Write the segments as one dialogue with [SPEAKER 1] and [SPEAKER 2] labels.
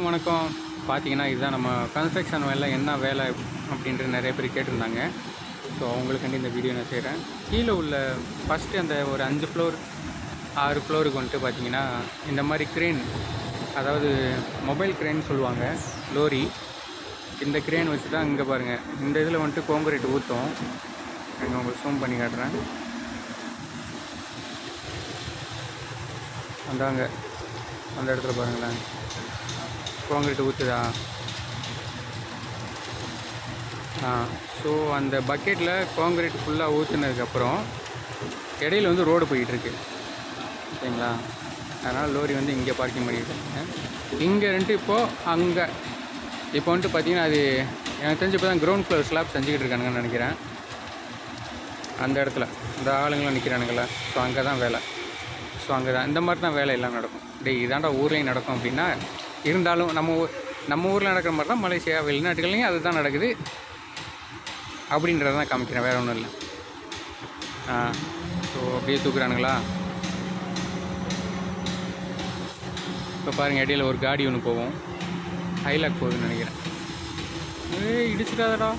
[SPEAKER 1] வணக்கம், பார்த்தீங்கன்னா இதுதான் நம்ம கன்ஸ்ட்ரக்ஷன் வேலை என்ன வேலை அப்படின்ட்டு நிறைய பேர் கேட்டிருந்தாங்க. ஸோ அவங்களுக்காண்டி இந்த வீடியோ நான் செய்கிறேன் கீழே உள்ள ஃபஸ்ட்டு அந்த ஒரு அஞ்சு ஃப்ளோர் ஆறு ஃப்ளோருக்கு வந்துட்டு பார்த்தீங்கன்னா இந்த மாதிரி க்ரேன் அதாவது மொபைல் க்ரேன் சொல்லுவாங்க லோரி இந்த க்ரேன் வச்சு தான் இங்கே பாருங்கள் இந்த இதில் வந்துட்டு கோங்கரேட் ஊற்றும் நான் உங்களுக்கு ஜூம் பண்ணி காட்டுறேன். அந்தாங்க. அந்த இடத்துல பாருங்களேன். காங்கிரீட் ஊற்றுதா ஆ ஸோ அந்த பக்கெட்டில் காங்கிரீட் ஃபுல்லாக ஊற்றுனதுக்கப்புறம் இடையில வந்து ரோடு போயிட்டுருக்கு. ஓகேங்களா அதனால் லோரி வந்து இங்கே பார்க்கிங் பண்ணிட்டு இங்கே ரெண்டு இப்போது அங்கே இப்போ வந்துட்டு பார்த்தீங்கன்னா அது எனக்கு தெரிஞ்சு இப்போ தான் கிரவுண்ட் ஃப்ளோர் ஸ்லாப் செஞ்சுக்கிட்டு இருக்கானுங்கன்னு நினைக்கிறேன். அந்த இடத்துல இந்த ஆளுங்களாம் நிற்கிறானுங்களே ஸோ அங்கே தான் வேலை. ஸோ அங்கே தான் இந்த மாதிரி தான் வேலை எல்லாம் நடக்கும். டேய் இதாண்டா ஊர்லேயும் நடக்கும் அப்படின்னா இருந்தாலும் நம்ம ஊர் நம்ம ஊரில் நடக்கிற மாதிரி தான் மலேசியா வெளிநாட்டுகள்லையும் அதுதான் நடக்குது. அப்படின்றத தான் காமிக்கிறேன் வேறு ஒன்றும் இல்லை. ஆ ஸோ அப்படியே தூக்குறானுங்களா? இப்போ பாருங்கள் இடையில ஒரு காடி ஒன்று போகும். ஹைலாக் போகுதுன்னு நினைக்கிறேன். ஏ இடிச்சிடாதடா.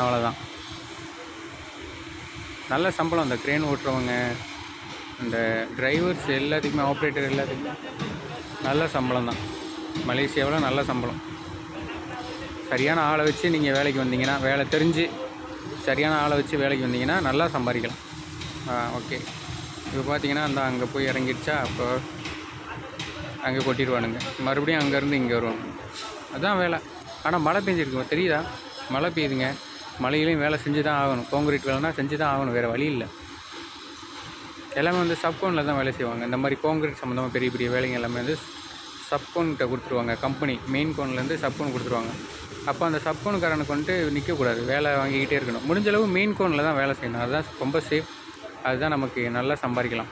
[SPEAKER 1] அவ்வளோதான் நல்ல சம்பளம் அந்த க்ரேன் ஓட்டுறவங்க. இந்த டிரைவர்ஸ் எல்லாத்துக்குமே ஆப்ரேட்டர் எல்லாத்துக்குமே நல்ல சம்பளம் தான். மலேசியாவில் நல்ல சம்பளம். சரியான ஆளை வச்சு நீங்கள் வேலைக்கு வந்தீங்கன்னா வேலை தெரிஞ்சு சரியான ஆளை வச்சு வேலைக்கு வந்தீங்கன்னா நல்லா சம்பாதிக்கலாம். ஆ ஓகே இப்போ பார்த்தீங்கன்னா அந்த அங்கே போய் இறங்கிடுச்சா அப்போ அங்கே கொட்டிடுவானுங்க. மறுபடியும் அங்கேருந்து இங்கே வருவாங்க. அதுதான் வேலை. ஆனால் மழை பெஞ்சிருக்கு தெரியுதா? மழை பெய்யுதுங்க. மழையிலையும் வேலை செஞ்சு தான் ஆகணும். காங்கிரீட் வேலைனா செஞ்சு தான் ஆகணும். வேறு வழி இல்லை. எல்லாமே வந்து சப்கோனில் தான் வேலை செய்வாங்க. இந்த மாதிரி காங்கிரீட் சம்மந்தமாக பெரிய பெரிய வேலைங்க எல்லாமே வந்து சப்கோன்கிட்ட கொடுத்துருவாங்க. கம்பெனி மெயின் கோன்லேருந்து சப்கோன் கொடுத்துருவாங்க. அப்போ அந்த சப்கோனுக்காரனுக்கு வந்துட்டு நிற்கக்கூடாது வேலை வாங்கிக்கிட்டே இருக்கணும். முடிஞ்சளவு மெயின் கோனில் தான் வேலை செய்யணும். அதுதான் ரொம்ப சேஃப் அதுதான் நமக்கு நல்லா சம்பாதிக்கலாம்.